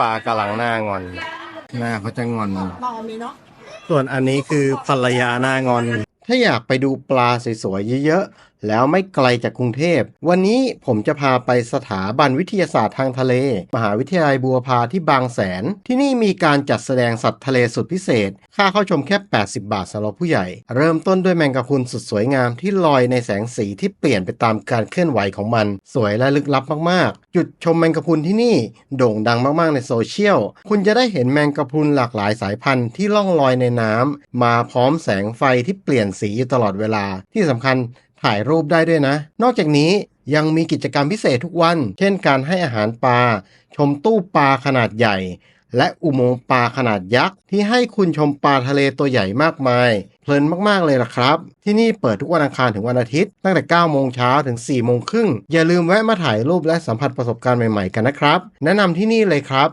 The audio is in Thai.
ปลากำลังหน้างอน หน้าเขาจะงอน มองมีเนาะส่วนอันนี้คือภรรยาหน้างอน ถ้าอยากไปดูปลาสวยๆเยอะๆแล้วไม่ไกลจากกรุงเทพ วันนี้ผมจะพาไปสถาบันวิทยาศาสตร์ทางทะเล มหาวิทยาลัยบัวพาที่บางแสน ที่นี่มีการจัดแสดงสัตว์ทะเลสุดพิเศษ ค่าเข้าชมแค่ 80 บาทสำหรับผู้ใหญ่ เริ่มต้นด้วยแมงกะพรุนสุดสวยงามที่ลอยในแสงสีที่เปลี่ยนไปตามการเคลื่อนไหวของมัน สวยและลึกลับมากๆ จุดชมแมงกะพรุนที่นี่โด่งดังมากๆในโซเชียล คุณจะได้เห็นแมงกะพรุนหลากหลายสายพันธุ์ที่ล่องลอยในน้ำมาพร้อมแสงไฟที่เปลี่ยนสีอยู่ตลอดเวลาที่สำคัญ ถ่ายรูปได้ด้วยนะ นอกจากนี้ยังมีกิจกรรมพิเศษทุกวัน เช่นการให้อาหารปลา ชมตู้ปลาขนาดใหญ่ และอุโมงค์ปลาขนาดยักษ์ ที่ให้คุณชมปลาทะเลตัวใหญ่มากมาย เพลินมากๆเลยล่ะครับ ที่นี่เปิดทุกวันอังคารถึงวันอาทิตย์ ตั้งแต่ 9 โมงเช้าถึง 4 โมงครึ่ง อย่าลืมแวะมาถ่ายรูปและสัมผัสประสบการณ์ใหม่ๆกันนะครับ แนะนำที่นี่เลยครับ